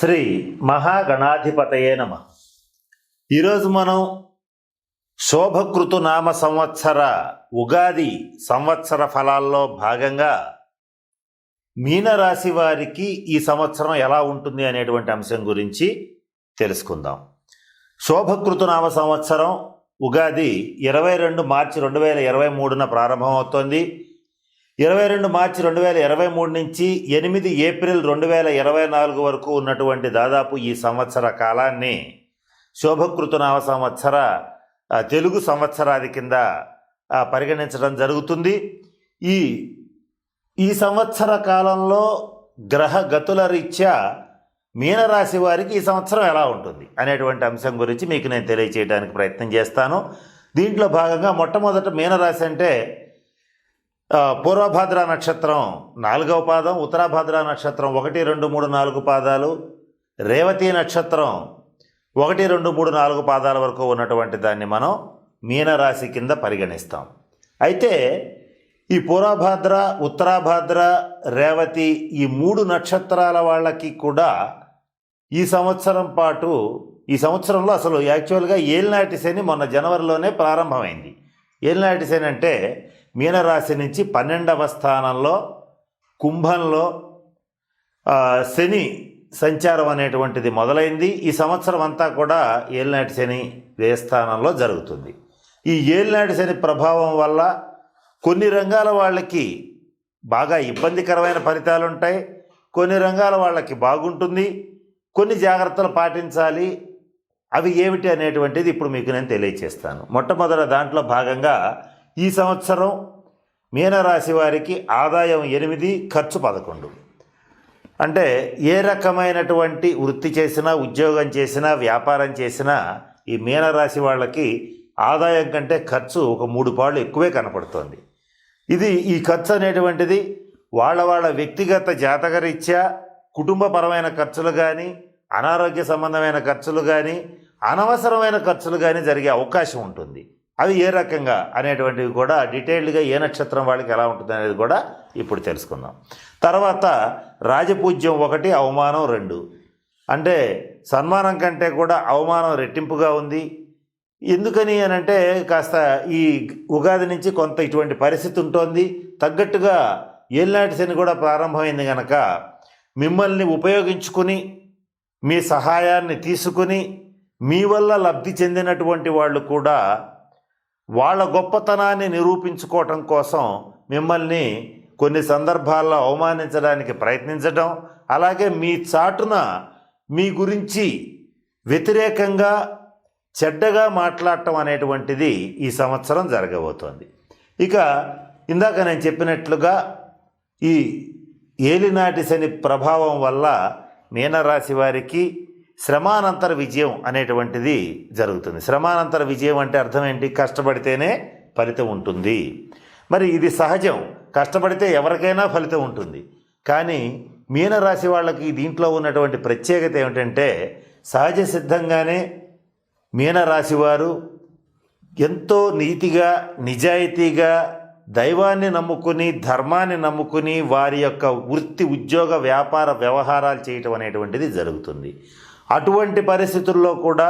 శ్రీ మహాగణాధిపతయే నమ. ఈరోజు మనం శోభకృతు నామ సంవత్సర ఉగాది సంవత్సర ఫలాల్లో భాగంగా మీనరాశి వారికి ఈ సంవత్సరం ఎలా ఉంటుంది అనేటువంటి అంశం గురించి తెలుసుకుందాం. శోభకృతు నామ సంవత్సరం ఉగాది ఇరవై రెండు మార్చి రెండు వేల ఇరవై మూడున ప్రారంభమవుతోంది. ఇరవై రెండు మార్చి రెండు వేల ఇరవై మూడు నుంచి ఎనిమిది ఏప్రిల్ రెండు వేల ఇరవై నాలుగు వరకు ఉన్నటువంటి దాదాపు ఈ సంవత్సర కాలాన్ని శోభకృతనామ సంవత్సర తెలుగు సంవత్సరాది కింద పరిగణించడం జరుగుతుంది. ఈ ఈ సంవత్సర కాలంలో గ్రహ గతుల రీత్యా మీనరాశి వారికి ఈ సంవత్సరం ఎలా ఉంటుంది అనేటువంటి అంశం గురించి మీకు నేను తెలియచేయడానికి ప్రయత్నం చేస్తాను. దీంట్లో భాగంగా మొట్టమొదట మీనరాశి అంటే పూర్వభాద్ర నక్షత్రం నాలుగవ పాదం ఉత్తరాభాద్ర నక్షత్రం ఒకటి రెండు మూడు నాలుగు పాదాలు రేవతి నక్షత్రం ఒకటి రెండు మూడు నాలుగు పాదాల వరకు ఉన్నటువంటి దాన్ని మనం మీనరాశి కింద పరిగణిస్తాం. అయితే ఈ పూర్వభాద్ర ఉత్తరాభాద్ర రేవతి ఈ మూడు నక్షత్రాల వాళ్ళకి కూడా ఈ సంవత్సరం పాటు ఈ సంవత్సరంలో అసలు యాక్చువల్గా ఏలినాటి శని మొన్న జనవరిలోనే ప్రారంభమైంది. ఏలినాటి శని అంటే మీనరాశి నుంచి పన్నెండవ స్థానంలో కుంభంలో శని సంచారం అనేటువంటిది మొదలైంది. ఈ సంవత్సరం అంతా కూడా ఏలినాటి శని స్థానంలో జరుగుతుంది. ఈ ఏలినాటి శని ప్రభావం వల్ల కొన్ని రంగాల వాళ్ళకి బాగా ఇబ్బందికరమైన ఫలితాలు ఉంటాయి. కొన్ని రంగాల వాళ్ళకి బాగుంటుంది. కొన్ని జాగ్రత్తలు పాటించాలి. అవి ఏమిటి అనేటువంటిది ఇప్పుడు మీకు నేను తెలియచేస్తాను. మొట్టమొదట దాంట్లో భాగంగా ఈ సంవత్సరం మీనరాశి వారికి ఆదాయం ఎనిమిది ఖర్చు పదకొండు. అంటే ఏ రకమైనటువంటి వృత్తి చేసినా ఉద్యోగం చేసినా వ్యాపారం చేసినా ఈ మీనరాశి వాళ్ళకి ఆదాయం కంటే ఖర్చు ఒక మూడు పాళ్ళు ఎక్కువే కనపడుతోంది. ఇది ఈ ఖర్చు అనేటువంటిది వాళ్ళ వాళ్ళ వ్యక్తిగత జాతకరీత్యా కుటుంబపరమైన ఖర్చులు కానీ అనారోగ్య సంబంధమైన ఖర్చులు కానీ అనవసరమైన ఖర్చులు కానీ జరిగే అవకాశం ఉంటుంది. అవి ఏ రకంగా అనేటువంటివి కూడా డీటెయిల్డ్గా ఏ నక్షత్రం వాళ్ళకి ఎలా ఉంటుంది అనేది కూడా ఇప్పుడు తెలుసుకుందాం. తర్వాత రాజపూజ్యం ఒకటి అవమానం రెండు. అంటే సన్మానం కంటే కూడా అవమానం రెట్టింపుగా ఉంది. ఎందుకని అని అంటే కాస్త ఈ ఉగాది నుంచి కొంత ఇటువంటి పరిస్థితి ఉంటుంది. తగ్గట్టుగా ఏలినాటి శని కూడా ప్రారంభమైంది కనుక మిమ్మల్ని ఉపయోగించుకుని మీ సహాయాన్ని తీసుకుని మీ వల్ల లబ్ధి చెందినటువంటి వాళ్ళు కూడా వాళ్ళ గొప్పతనాన్ని నిరూపించుకోవటం కోసం మిమ్మల్ని కొన్ని సందర్భాల్లో అవమానించడానికి ప్రయత్నించడం అలాగే మీ చాటున మీ గురించి వ్యతిరేకంగా చెడ్డగా మాట్లాడటం అనేటువంటిది ఈ సంవత్సరం జరగబోతోంది. ఇక ఇందాక నేను చెప్పినట్లుగా ఈ ఏలినాటి శని ప్రభావం వల్ల మీనరాశి వారికి శ్రమానంతర విజయం అనేటువంటిది జరుగుతుంది. శ్రమానంతర విజయం అంటే అర్థం ఏంటి? కష్టపడితేనే ఫలితం ఉంటుంది. మరి ఇది సహజం. కష్టపడితే ఎవరికైనా ఫలితం ఉంటుంది. కానీ మీనరాశి వాళ్ళకి దీంట్లో ఉన్నటువంటి ప్రత్యేకత ఏమిటంటే సహజ సిద్ధంగానే మీనరాశి వారు ఎంతో నీతిగా నిజాయితీగా దైవాన్ని నమ్ముకుని ధర్మాన్ని నమ్ముకుని వారి యొక్క వృత్తి ఉద్యోగ వ్యాపార వ్యవహారాలు చేయటం అనేటువంటిది జరుగుతుంది. అటువంటి పరిస్థితుల్లో కూడా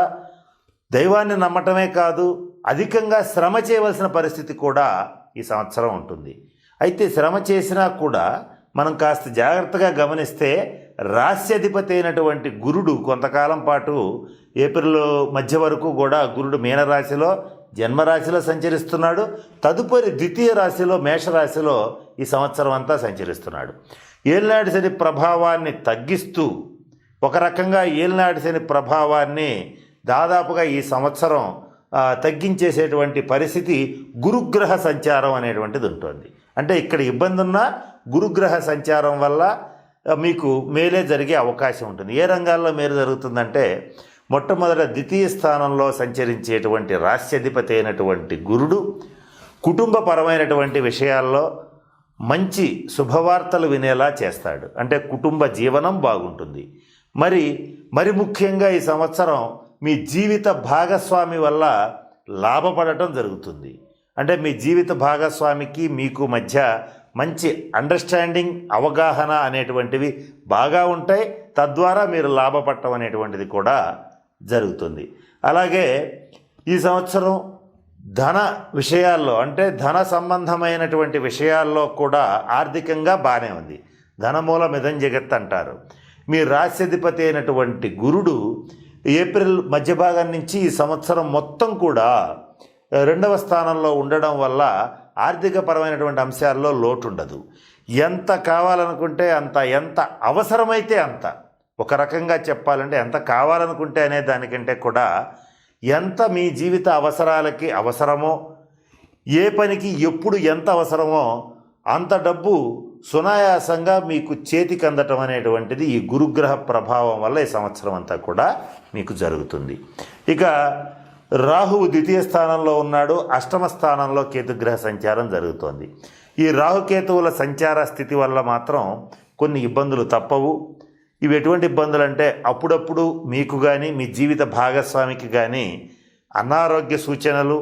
దైవాన్ని నమ్మటమే కాదు అధికంగా శ్రమ చేయవలసిన పరిస్థితి కూడా ఈ సంవత్సరం ఉంటుంది. అయితే శ్రమ చేసినా కూడా మనం కాస్త జాగ్రత్తగా గమనిస్తే రాస్యాధిపతి అయినటువంటి గురుడు కొంతకాలం పాటు ఏప్రిల్ మధ్య వరకు కూడా గురుడు మీనరాశిలో జన్మరాశిలో సంచరిస్తున్నాడు. తదుపరి ద్వితీయ రాశిలో మేషరాశిలో ఈ సంవత్సరం అంతా సంచరిస్తున్నాడు. ఏళ్ళనాటి శని ప్రభావాన్ని తగ్గిస్తూ ఒక రకంగా ఏలినాటిసని ప్రభావాన్ని దాదాపుగా ఈ సంవత్సరం తగ్గించేసేటువంటి పరిస్థితి గురుగ్రహ సంచారం అనేటువంటిది ఉంటుంది. అంటే ఇక్కడ ఇబ్బంది ఉన్నా గురుగ్రహ సంచారం వల్ల మీకు మేలే జరిగే అవకాశం ఉంటుంది. ఏ రంగాల్లో మేలు జరుగుతుందంటే మొట్టమొదట ద్వితీయ స్థానంలో సంచరించేటువంటి రాష్ట్రాధిపతి అయినటువంటి గురుడు కుటుంబపరమైనటువంటి విషయాల్లో మంచి శుభవార్తలు వినేలా చేస్తాడు. అంటే కుటుంబ జీవనం బాగుంటుంది. మరి మరి ముఖ్యంగా ఈ సంవత్సరం మీ జీవిత భాగస్వామి వల్ల లాభపడటం జరుగుతుంది. అంటే మీ జీవిత భాగస్వామికి మీకు మధ్య మంచి అండర్స్టాండింగ్ అవగాహన అనేటువంటివి బాగా ఉంటాయి. తద్వారా మీరు లాభపడటం అనేటువంటిది కూడా జరుగుతుంది. అలాగే ఈ సంవత్సరం ధన విషయాల్లో అంటే ధన సంబంధమైనటువంటి విషయాల్లో కూడా ఆర్థికంగా బాగానే ఉంది. ధనమూల మిథం జగత్ అంటారు. మీ రాశ్యాధిపతి అయినటువంటి గురుడు ఏప్రిల్ మధ్య భాగం నుంచి ఈ సంవత్సరం మొత్తం కూడా రెండవ స్థానంలో ఉండడం వల్ల ఆర్థికపరమైనటువంటి అంశాల్లో లోటు ఉండదు ఎంత కావాలనుకుంటే అంత ఎంత అవసరమైతే అంత ఒక రకంగా చెప్పాలంటే ఎంత కావాలనుకుంటే అనే దానికంటే కూడా ఎంత మీ జీవిత అవసరాలకి అవసరమో ఏ పనికి ఎప్పుడు ఎంత అవసరమో అంత డబ్బు సునాయాసంగా మీకు చేతికి అందటం అనేటువంటిది ఈ గురుగ్రహ ప్రభావం వల్ల ఈ సంవత్సరం అంతా కూడా మీకు జరుగుతుంది. ఇక రాహువు ద్వితీయ స్థానంలో ఉన్నాడు అష్టమ స్థానంలో కేతుగ్రహ సంచారం జరుగుతోంది. ఈ రాహుకేతువుల సంచార స్థితి వల్ల మాత్రం కొన్ని ఇబ్బందులు తప్పవు. ఇవి ఎటువంటి ఇబ్బందులు అంటే అప్పుడప్పుడు మీకు కానీ మీ జీవిత భాగస్వామికి కానీ అనారోగ్య సూచనలు.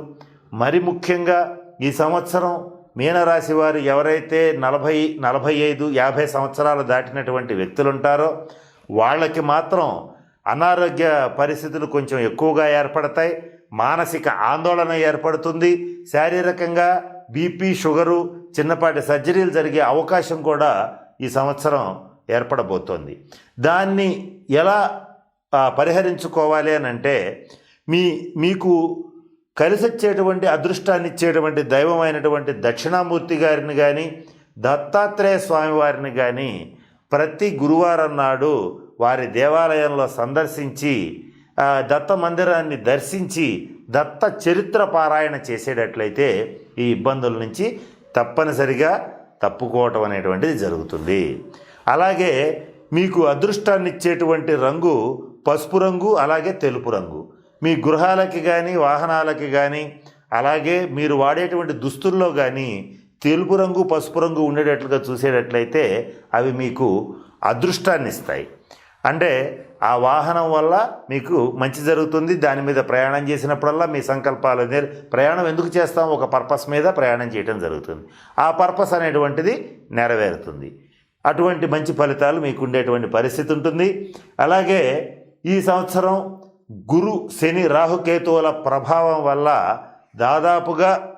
మరి ముఖ్యంగా ఈ సంవత్సరం మీనరాశి వారు ఎవరైతే నలభై నలభై ఐదు యాభై సంవత్సరాలు దాటినటువంటి వ్యక్తులు ఉంటారో వాళ్ళకి మాత్రం అనారోగ్య పరిస్థితులు కొంచెం ఎక్కువగా ఏర్పడతాయి. మానసిక ఆందోళన ఏర్పడుతుంది. శారీరకంగా బీపీ షుగరు చిన్నపాటి సర్జరీలు జరిగే అవకాశం కూడా ఈ సంవత్సరం ఏర్పడబోతోంది. దాన్ని ఎలా పరిహరించుకోవాలి అని అంటే మీ మీకు కలిసొచ్చేటువంటి అదృష్టాన్ని ఇచ్చేటువంటి దైవమైనటువంటి దక్షిణామూర్తి గారిని కానీ దత్తాత్రేయ స్వామి వారిని కానీ ప్రతి గురువారం నాడు వారి దేవాలయంలో సందర్శించి దత్త మందిరాన్ని దర్శించి దత్త చరిత్ర పారాయణ చేసేటట్లయితే ఈ ఇబ్బందుల నుంచి తప్పనిసరిగా తప్పుకోవటం అనేటువంటిది జరుగుతుంది. అలాగే మీకు అదృష్టాన్ని ఇచ్చేటువంటి రంగు పసుపు రంగు అలాగే తెలుపు రంగు. మీ గృహాలకి కానీ వాహనాలకి కానీ అలాగే మీరు వాడేటువంటి దుస్తుల్లో కానీ తెలుపు రంగు పసుపు రంగు ఉండేటట్లుగా చూసేటట్లయితే అవి మీకు అదృష్టాన్ని ఇస్తాయి అంటే ఆ వాహనం వల్ల మీకు మంచి జరుగుతుంది. దాని మీద ప్రయాణం చేసినప్పుడల్లా మీ సంకల్పాలు నేర్ ప్రయాణం ఎందుకు చేస్తాం? ఒక పర్పస్ మీద ప్రయాణం చేయడం జరుగుతుంది. ఆ పర్పస్ అనేటువంటిది నెరవేరుతుంది. అటువంటి మంచి ఫలితాలు మీకు ఉండేటువంటి పరిస్థితి ఉంటుంది. అలాగే ఈ సంవత్సరం గురు శని రాహుకేతువుల ప్రభావం వల్ల దాదాపుగా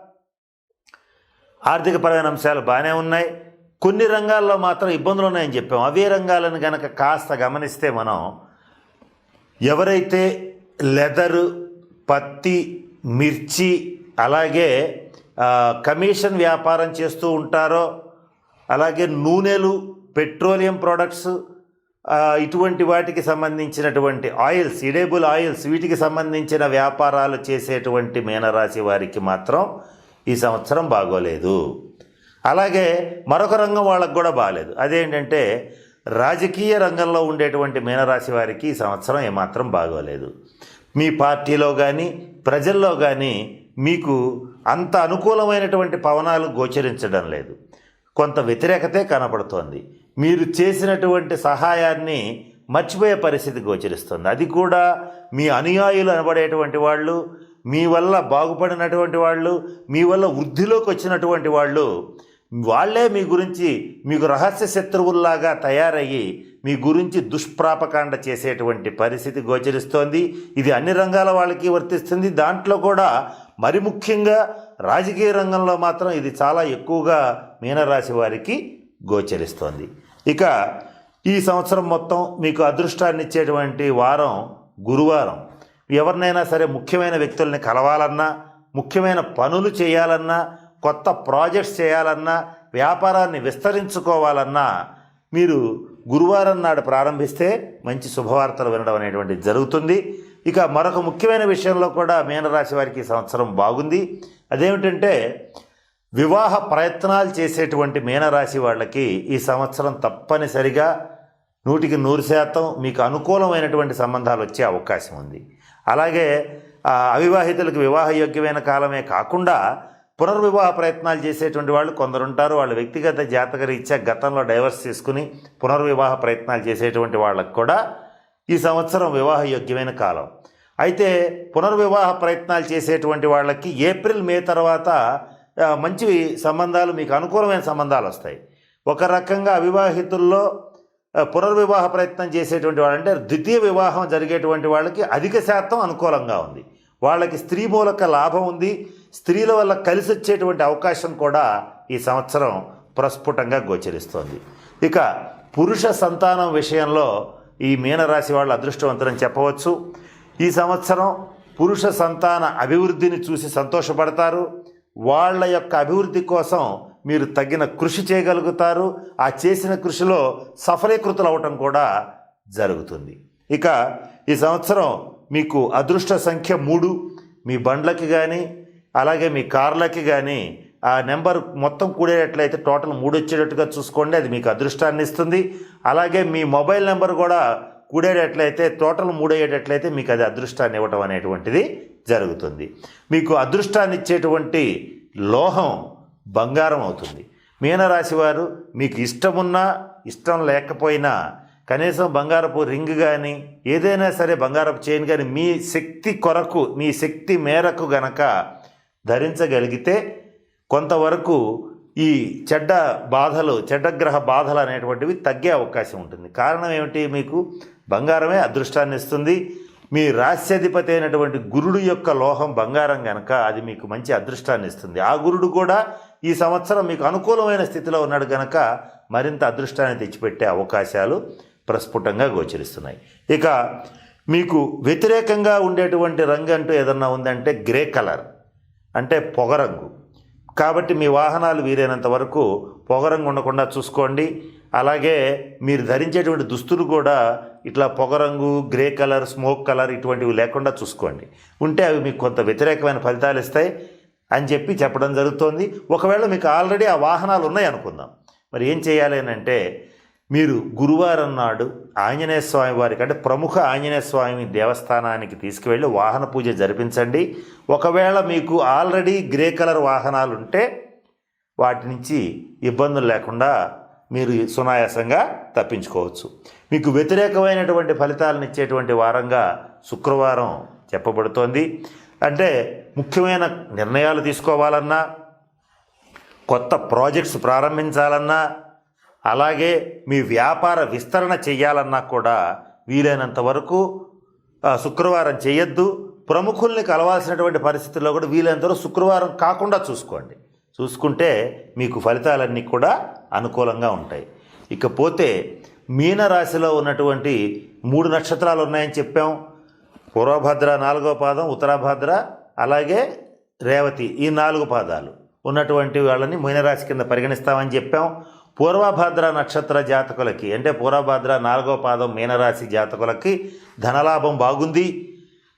ఆర్థికపరమైన అంశాలు బాగానే ఉన్నాయి. కొన్ని రంగాల్లో మాత్రం ఇబ్బందులు ఉన్నాయని చెప్పాం. అవే రంగాలను కనుక కాస్త గమనిస్తే మనం ఎవరైతే లెదరు పత్తి మిర్చి అలాగే కమిషన్ వ్యాపారం చేస్తూ ఉంటారో అలాగే నూనెలు పెట్రోలియం ప్రోడక్ట్స్ ఇటువంటి వాటికి సంబంధించినటువంటి ఆయిల్స్ ఇడేబుల్ ఆయిల్స్ వీటికి సంబంధించిన వ్యాపారాలు చేసేటువంటి మీనరాశి వారికి మాత్రం ఈ సంవత్సరం బాగోలేదు. అలాగే మరొక రంగం వాళ్ళకు కూడా బాగాలేదు అదేంటంటే రాజకీయ రంగంలో ఉండేటువంటి మీనరాశి వారికి ఈ సంవత్సరం ఏమాత్రం బాగోలేదు. మీ పార్టీలో కానీ ప్రజల్లో కానీ మీకు అంత అనుకూలమైనటువంటి పవనాలు గోచరించడం లేదు. కొంత వ్యతిరేకతే కనపడుతోంది. మీరు చేసినటువంటి సహాయాన్ని మర్చిపోయే పరిస్థితి గోచరిస్తుంది. అది కూడా మీ అనుయాయులు అనబడేటువంటి వాళ్ళు మీ వల్ల బాగుపడినటువంటి వాళ్ళు మీ వల్ల వృద్ధిలోకి వచ్చినటువంటి వాళ్ళు వాళ్ళే మీ గురించి మీకు రహస్య శత్రువుల్లాగా తయారయ్యి మీ గురించి దుష్ప్రాపకాండ చేసేటువంటి పరిస్థితి గోచరిస్తోంది. ఇది అన్ని రంగాల వాళ్ళకి వర్తిస్తుంది. దాంట్లో కూడా మరి ముఖ్యంగా రాజకీయ రంగంలో మాత్రం ఇది చాలా ఎక్కువగా మీనరాశి వారికి గోచరిస్తోంది. ఇక ఈ సంవత్సరం మొత్తం మీకు అదృష్టాన్ని ఇచ్చేటువంటి వారం గురువారం. ఎవరినైనా సరే ముఖ్యమైన వ్యక్తుల్ని కలవాలన్నా ముఖ్యమైన పనులు చేయాలన్నా కొత్త ప్రాజెక్ట్స్ చేయాలన్నా వ్యాపారాన్ని విస్తరించుకోవాలన్నా మీరు గురువారం నాడు ప్రారంభిస్తే మంచి శుభవార్తలు వినడం అనేటువంటిది జరుగుతుంది. ఇక మరొక ముఖ్యమైన విషయంలో కూడా మీనరాశి వారికి సంవత్సరం బాగుంది. అదేమిటంటే వివాహ ప్రయత్నాలు చేసేటువంటి మీనరాశి వాళ్ళకి ఈ సంవత్సరం తప్పనిసరిగా నూటికి నూరు శాతం మీకు అనుకూలమైనటువంటి సంబంధాలు వచ్చే అవకాశం ఉంది. అలాగే అవివాహితులకు వివాహయోగ్యమైన కాలమే కాకుండా పునర్వివాహ ప్రయత్నాలు చేసేటువంటి వాళ్ళు కొందరు ఉంటారు. వాళ్ళ వ్యక్తిగత జాతక రీత్యా గతంలో డైవర్స్ తీసుకుని పునర్వివాహ ప్రయత్నాలు చేసేటువంటి వాళ్ళకు కూడా ఈ సంవత్సరం వివాహయోగ్యమైన కాలం. అయితే పునర్వివాహ ప్రయత్నాలు చేసేటువంటి వాళ్ళకి ఏప్రిల్ మే తర్వాత మంచి సంబంధాలు మీకు అనుకూలమైన సంబంధాలు వస్తాయి. ఒక రకంగా అవివాహితుల్లో పునర్వివాహ ప్రయత్నం చేసేటువంటి వాళ్ళు అంటే ద్వితీయ వివాహం జరిగేటువంటి వాళ్ళకి అధిక శాతం అనుకూలంగా ఉంది. వాళ్ళకి స్త్రీ మూలక లాభం ఉంది. స్త్రీల వల్ల కలిసి వచ్చేటువంటి అవకాశం కూడా ఈ సంవత్సరం ప్రస్ఫుటంగా గోచరిస్తోంది. ఇక పురుష సంతానం విషయంలో ఈ మీనరాశి వాళ్ళు అదృష్టవంతులని చెప్పవచ్చు. ఈ సంవత్సరం పురుష సంతాన అభివృద్ధిని చూసి సంతోషపడతారు. వాళ్ళ యొక్క అభివృద్ధి కోసం మీరు తగిన కృషి చేయగలుగుతారు. ఆ చేసిన కృషిలో సఫలీకృతులు అవటం కూడా జరుగుతుంది. ఇక ఈ సంవత్సరం మీకు అదృష్ట సంఖ్య మూడు. మీ బండ్లకి కానీ అలాగే మీ కార్లకి కానీ ఆ నెంబర్ మొత్తం కూడేటట్లయితే టోటల్ మూడు వచ్చేటట్టుగా చూసుకోండి. అది మీకు అదృష్టాన్ని ఇస్తుంది. అలాగే మీ మొబైల్ నెంబర్ కూడా కూడేటట్లయితే టోటల్ మూడయ్యేటట్లయితే మీకు అది అదృష్టాన్ని ఇవ్వటం అనేటువంటిది జరుగుతుంది. మీకు అదృష్టాన్ని ఇచ్చేటువంటి లోహం బంగారం అవుతుంది. మీనరాశి వారు మీకు ఇష్టమున్నా ఇష్టం లేకపోయినా కనీసం బంగారపు రింగ్ కానీ ఏదైనా సరే బంగారపు చైన్ కానీ మీ శక్తి కొరకు మీ శక్తి మేరకు గనక ధరించగలిగితే కొంతవరకు ఈ చెడ్డ బాధలు చెడ్డగ్రహ బాధలు అనేటువంటివి తగ్గే అవకాశం ఉంటుంది. కారణం ఏమిటి? మీకు బంగారమే అదృష్టాన్ని ఇస్తుంది. మీ రాస్యాధిపతి అయినటువంటి గురుడు యొక్క లోహం బంగారం కనుక అది మీకు మంచి అదృష్టాన్ని ఇస్తుంది. ఆ గురుడు కూడా ఈ సంవత్సరం మీకు అనుకూలమైన స్థితిలో ఉన్నాడు కనుక మరింత అదృష్టాన్ని తెచ్చిపెట్టే అవకాశాలు ప్రస్ఫుటంగా గోచరిస్తున్నాయి. ఇక మీకు వ్యతిరేకంగా ఉండేటువంటి రంగు అంటూ ఏదన్నా ఉందంటే గ్రే కలర్ అంటే పొగరంగు కాబట్టి మీ వాహనాలు వీలైనంత వరకు పొగరంగు ఉండకుండా చూసుకోండి. అలాగే మీరు ధరించేటువంటి దుస్తులు కూడా ఇట్లా పొగరంగు గ్రే కలర్ స్మోక్ కలర్ ఇటువంటివి లేకుండా చూసుకోండి. ఉంటే అవి మీకు కొంత వ్యతిరేకమైన ఫలితాలు ఇస్తాయి అని చెప్పి చెప్పడం జరుగుతోంది. ఒకవేళ మీకు ఆల్రెడీ ఆ వాహనాలు ఉన్నాయి అనుకుందాం మరి ఏం చేయాలి అని అంటే మీరు గురువారం నాడు ఆంజనేయ స్వామి వారికి అంటే ప్రముఖ ఆంజనేయ స్వామి దేవస్థానానికి తీసుకువెళ్ళి వాహన పూజ జరిపించండి. ఒకవేళ మీకు ఆల్రెడీ గ్రే కలర్ వాహనాలు ఉంటే వాటి నుంచి ఇబ్బందులు లేకుండా మీరు సునాయాసంగా తప్పించుకోవచ్చు. మీకు వ్యతిరేకమైనటువంటి ఫలితాలను ఇచ్చేటువంటి వారంగా శుక్రవారం చెప్పబడుతోంది. అంటే ముఖ్యమైన నిర్ణయాలు తీసుకోవాలన్నా కొత్త ప్రాజెక్ట్స్ ప్రారంభించాలన్నా అలాగే మీ వ్యాపార విస్తరణ చేయాలన్నా కూడా వీలైనంత వరకు శుక్రవారం చేయొద్దు ప్రముఖుల్ని కలవాల్సినటువంటి పరిస్థితుల్లో కూడా వీలైనంత వరకు శుక్రవారం కాకుండా చూసుకోండి. చూసుకుంటే మీకు ఫలితాలన్నీ కూడా అనుకూలంగా ఉంటాయి. ఇకపోతే మీనరాశిలో ఉన్నటువంటి మూడు నక్షత్రాలు ఉన్నాయని చెప్పాం. పూర్వభద్ర నాలుగో పాదం ఉత్తరాభద్ర అలాగే రేవతి ఈ నాలుగు పాదాలు. ఉన్నటువంటి వాళ్ళని మీనరాశి కింద పరిగణిస్తామని చెప్పాం. పూర్వభద్ర నక్షత్ర జాతకులకి అంటే పూర్వభద్ర నాలుగో పాదం మీనరాశి జాతకులకి ధనలాభం బాగుంది.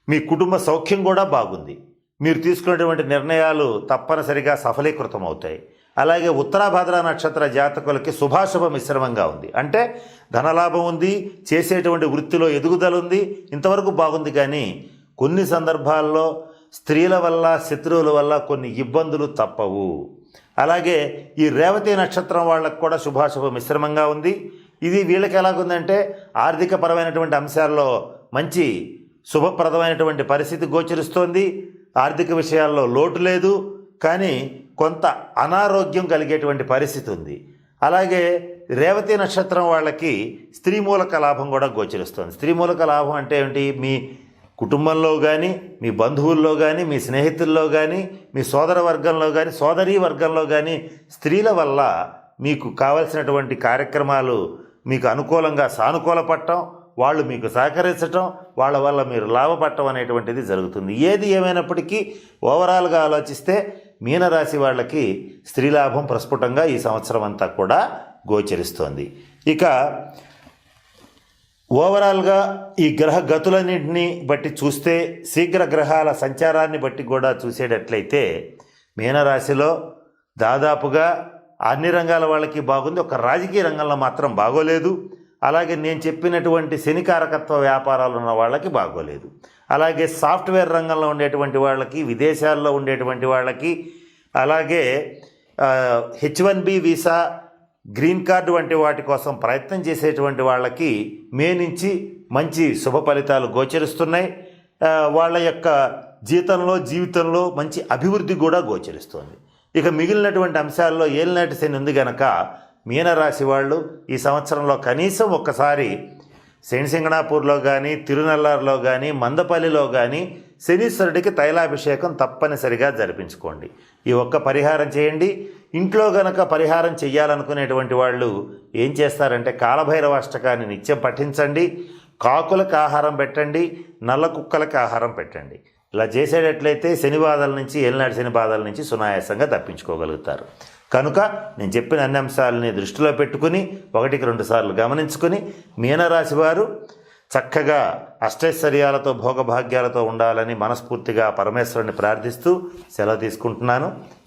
మీ కుటుంబ సౌఖ్యం కూడా బాగుంది. మీరు తీసుకున్నటువంటి నిర్ణయాలు తప్పనిసరిగా సఫలీకృతం అవుతాయి అలాగే ఉత్తరాభద్ర నక్షత్ర జాతకులకి శుభాశుభ మిశ్రమంగా ఉంది. అంటే ధనలాభం ఉంది చేసేటువంటి వృత్తిలో ఎదుగుదల ఉంది ఇంతవరకు బాగుంది కానీ కొన్ని సందర్భాల్లో స్త్రీల వల్ల శత్రువుల వల్ల కొన్ని ఇబ్బందులు తప్పవు. అలాగే ఈ రేవతి నక్షత్రం వాళ్ళకు కూడా శుభాశుభ మిశ్రమంగా ఉంది. ఇది వీళ్ళకి ఎలాగుందంటే ఆర్థికపరమైనటువంటి అంశాల్లో మంచి శుభప్రదమైనటువంటి పరిస్థితి గోచరిస్తోంది. ఆర్థిక విషయాల్లో లోటు లేదు. కానీ కొంత అనారోగ్యం కలిగేటువంటి పరిస్థితి ఉంది. అలాగే రేవతి నక్షత్రం వాళ్ళకి స్త్రీ మూలక లాభం కూడా గోచరిస్తుంది. స్త్రీ మూలక లాభం అంటే ఏమిటి? మీ కుటుంబంలో కానీ మీ బంధువుల్లో కానీ మీ స్నేహితుల్లో కానీ మీ సోదర వర్గంలో కానీ సోదరీ వర్గంలో కానీ స్త్రీల వల్ల మీకు కావలసినటువంటి కార్యక్రమాలు మీకు అనుకూలంగా సానుకూలపడటం వాళ్ళు మీకు సహకరించటం వాళ్ళ వల్ల మీరు లాభపడటం అనేటువంటిది జరుగుతుంది. ఏది ఏమైనప్పటికీ ఓవరాల్గా ఆలోచిస్తే మీనరాశి వాళ్ళకి స్త్రీ లాభం ప్రస్ఫుటంగా ఈ సంవత్సరం అంతా కూడా గోచరిస్తోంది. ఇక ఓవరాల్గా ఈ గ్రహ గతులన్నింటినీ బట్టి చూస్తే శీఘ్ర గ్రహాల సంచారాన్ని బట్టి కూడా చూసేటట్లయితే మీనరాశిలో దాదాపుగా అన్ని రంగాల వాళ్ళకి బాగుంది. ఒక రాజకీయ రంగంలో మాత్రం బాగోలేదు. అలాగే నేను చెప్పినటువంటి శనికారకత్వ వ్యాపారాలు ఉన్న వాళ్ళకి బాగోలేదు. అలాగే సాఫ్ట్వేర్ రంగంలో ఉండేటువంటి వాళ్ళకి విదేశాల్లో ఉండేటువంటి వాళ్ళకి అలాగే H one B visa green card వంటి వాటి కోసం ప్రయత్నం చేసేటువంటి వాళ్ళకి మే నుంచి మంచి శుభ ఫలితాలు గోచరిస్తున్నాయి. వాళ్ళ యొక్క జీతంలో జీవితంలో మంచి అభివృద్ధి కూడా గోచరిస్తుంది. ఇక మిగిలినటువంటి అంశాల్లో ఏలినాటి శని ఉంది గనక మీనరాశి వాళ్ళు ఈ సంవత్సరంలో కనీసం ఒక్కసారి శనిసింగణాపూర్లో కానీ తిరునల్లారులో కానీ మందపల్లిలో కానీ శనీశ్వరుడికి తైలాభిషేకం తప్పనిసరిగా జరిపించుకోండి. ఈ ఒక్క పరిహారం చేయండి. ఇంట్లో గనక పరిహారం చేయాలనుకునేటువంటి వాళ్ళు ఏం చేస్తారంటే కాలభైరవ అష్టకాన్ని నిత్యం పఠించండి కాకులకు ఆహారం పెట్టండి నల్ల కుక్కలకు ఆహారం పెట్టండి. ఇలా చేసేటట్లయితే శని బాధల నుంచి ఏలినాడు శని బాధల నుంచి సునాయాసంగా తప్పించుకోగలుగుతారు. కనుక నేను చెప్పిన అన్ని అంశాలని దృష్టిలో పెట్టుకుని ఒకటికి రెండు సార్లు గమనించుకుని మీనరాశి వారు చక్కగా అష్టైశ్వర్యాలతో భోగభాగ్యాలతో ఉండాలని మనస్ఫూర్తిగా పరమేశ్వరుని ప్రార్థిస్తూ సెలవు తీసుకుంటున్నాను.